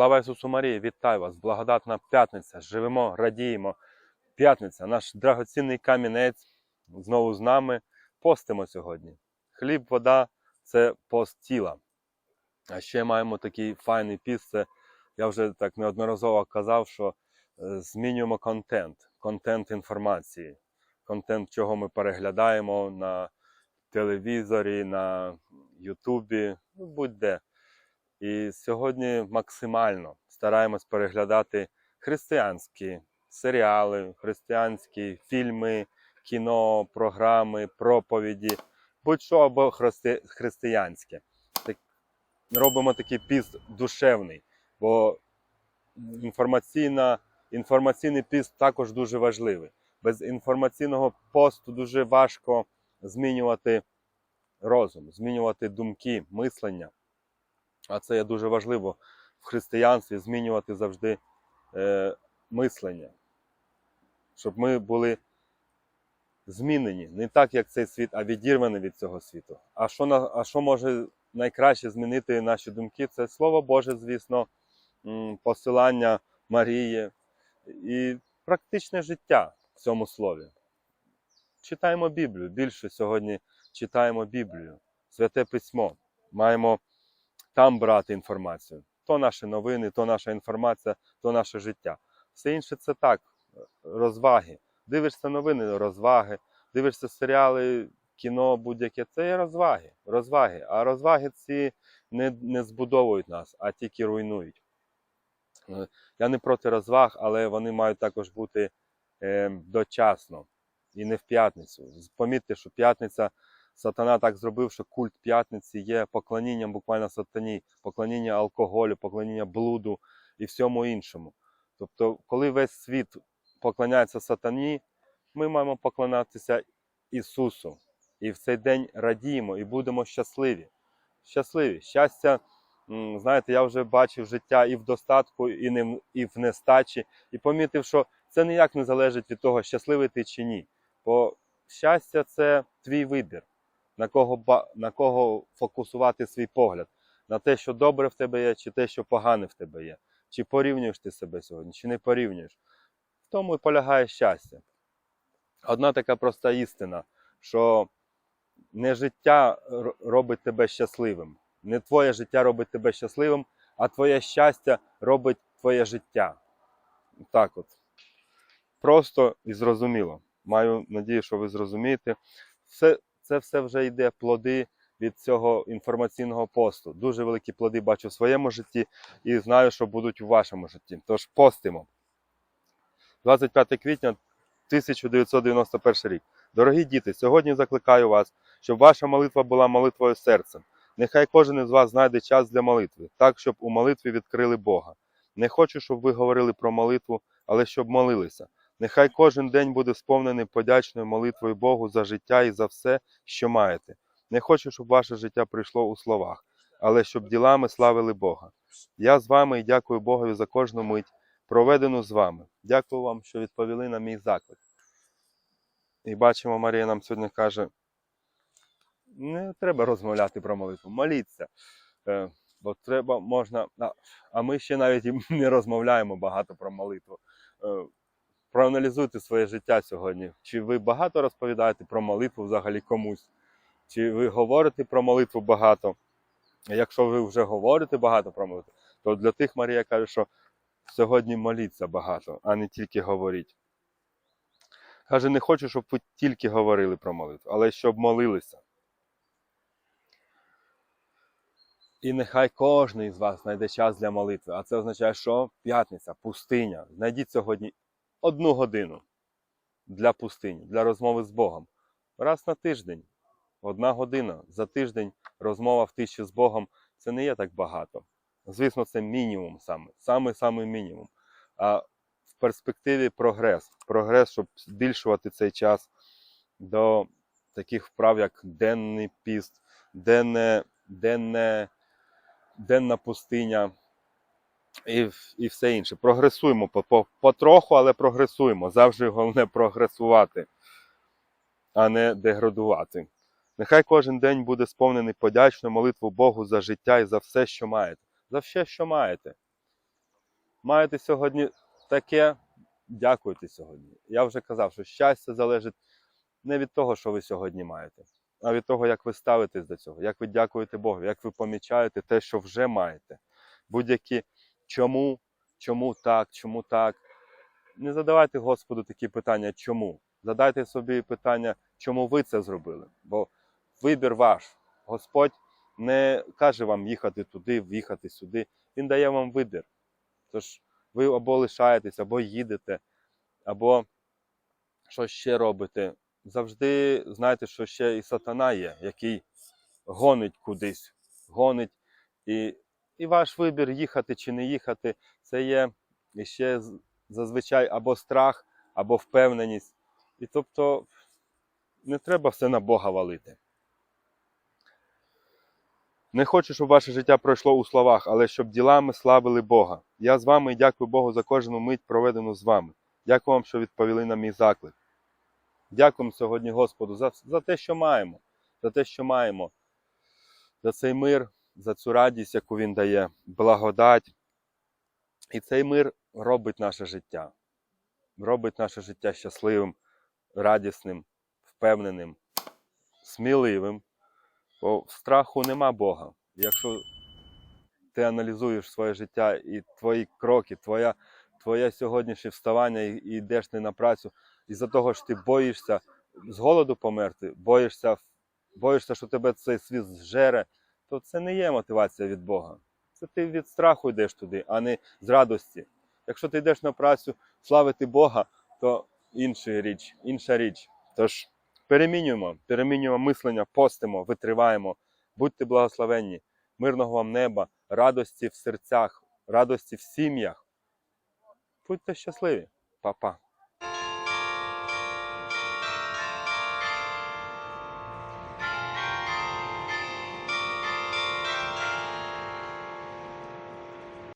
Слава Ісусу Марії, вітаю вас! Благодатна п'ятниця. Живемо, радіємо. П'ятниця, наш драгоцінний камінець знову з нами. Постимо сьогодні. Хліб, вода це пост тіла. А ще маємо такий файний піст. Це я вже так неодноразово казав, що е, змінюємо контент, контент інформації, контент, чого ми переглядаємо на телевізорі, на Ютубі, ну, будь-де. І сьогодні максимально стараємось переглядати християнські серіали, християнські фільми, кіно, програми, проповіді, будь-що або христи- християнське. Так, робимо такий піст душевний, бо інформаційна, інформаційний піст також дуже важливий. Без інформаційного посту дуже важко змінювати розум, змінювати думки, мислення. А це є дуже важливо в християнстві змінювати завжди е, мислення, щоб ми були змінені не так, як цей світ, а відірвані від цього світу. А що, а що може найкраще змінити наші думки? Це Слово Боже, звісно, посилання Марії і практичне життя в цьому слові. Читаємо Біблію. Більше сьогодні читаємо Біблію, Святе Письмо. Маємо там брати інформацію. То наші новини, то наша інформація, то наше життя. Все інше це так, розваги. Дивишся новини, розваги, дивишся серіали, кіно будь-яке. Це є розваги. розваги. А розваги ці не, не збудовують нас, а тільки руйнують. Е, Я не проти розваг, але вони мають також бути е, дочасно і не в п'ятницю. Помітьте, що п'ятниця Сатана так зробив, що культ п'ятниці є поклонінням буквально сатані, поклоніння алкоголю, поклоніння блуду і всьому іншому. Тобто, коли весь світ поклоняється сатані, ми маємо поклонятися Ісусу. І в цей день радіємо і будемо щасливі. Щасливі. Щастя, знаєте, я вже бачив життя і в достатку, і не і в нестачі, і помітив, що це ніяк не залежить від того, щасливий ти чи ні. Бо щастя це твій вибір на кого, на кого фокусувати свій погляд, на те, що добре в тебе є, чи те, що погане в тебе є. Чи порівнюєш ти себе сьогодні, чи не порівнюєш. В тому і полягає щастя. Одна така проста істина, що не життя робить тебе щасливим, не твоє життя робить тебе щасливим, а твоє щастя робить твоє життя. Так от. Просто і зрозуміло. Маю надію, що ви зрозумієте. Все, це все вже йде плоди від цього інформаційного посту. Дуже великі плоди бачу в своєму житті і знаю, що будуть у вашому житті. Тож постимо. 25 квітня 1991 рік. Дорогі діти, сьогодні закликаю вас, щоб ваша молитва була молитвою серцем. Нехай кожен із вас знайде час для молитви, так, щоб у молитві відкрили Бога. Не хочу, щоб ви говорили про молитву, але щоб молилися. Нехай кожен день буде сповнений подячною молитвою Богу за життя і за все, що маєте. Не хочу, щоб ваше життя прийшло у словах, але щоб ділами славили Бога. Я з вами і дякую Богові за кожну мить, проведену з вами. Дякую вам, що відповіли на мій заклик. І бачимо, Марія нам сьогодні каже: не треба розмовляти про молитву, моліться. Е, Бо треба можна. А- ми ще навіть не розмовляємо багато про молитву. Проаналізуйте своє життя сьогодні. Чи ви багато розповідаєте про молитву взагалі комусь? Чи ви говорите про молитву багато? Якщо ви вже говорите багато про молитву, то для тих Марія каже, що сьогодні моліться багато, а не тільки говоріть. Каже, не хочу, щоб ви тільки говорили про молитву, але щоб молилися. І нехай кожен із вас знайде час для молитви. А це означає, що п'ятниця, пустиня. Знайдіть сьогодні одну годину для пустині, для розмови з Богом. Раз на тиждень, одна година за тиждень розмова в тиші з Богом це не є так багато. Звісно, це мінімум саме, саме саме мінімум. А в перспективі прогрес. Прогрес, щоб збільшувати цей час до таких вправ, як денний піст, денне, денне, денна пустиня і, і все інше. Прогресуємо по- по- потроху, але прогресуємо. Завжди головне прогресувати, а не деградувати. Нехай кожен день буде сповнений подячною молитву Богу за життя і за все, що маєте. За все, що маєте. маєте сьогодні таке, дякуйте сьогодні. Я вже казав, що щастя залежить не від того, що ви сьогодні маєте, а від того, як ви ставитесь до цього, як ви дякуєте Богу, як ви помічаєте те, що вже маєте. Будь-які чому, чому так, чому так. Не задавайте Господу такі питання, чому. Задайте собі питання, чому ви це зробили. Бо вибір ваш. Господь не каже вам їхати туди, в'їхати сюди. Він дає вам вибір. Тож ви або лишаєтесь, або їдете, або щось ще робите. Завжди знайте, що ще і сатана є, який гонить кудись, гонить. І, і ваш вибір їхати чи не їхати, це є ще зазвичай або страх, або впевненість. І тобто не треба все на Бога валити. Не хочу, щоб ваше життя пройшло у словах, але щоб ділами славили Бога. Я з вами і дякую Богу за кожну мить, проведену з вами. Дякую вам, що відповіли на мій заклик. Дякуємо сьогодні Господу за, за те, що маємо, за те, що маємо, за цей мир, за цю радість, яку Він дає, благодать. І цей мир робить наше життя, робить наше життя щасливим, радісним, впевненим, сміливим. Бо страху нема Бога. Якщо ти аналізуєш своє життя і твої кроки, твоя, твоє сьогоднішнє вставання і, і йдеш не на працю, із-за того, що ти боїшся з голоду померти, боїшся, боїшся, що тебе цей світ зжере, то це не є мотивація від Бога. Це ти від страху йдеш туди, а не з радості. Якщо ти йдеш на працю славити Бога, то інша річ, інша річ. Тож перемінюємо, перемінюємо мислення, постимо, витриваємо, будьте благословенні, мирного вам неба, радості в серцях, радості в сім'ях. Будьте щасливі, Па-па.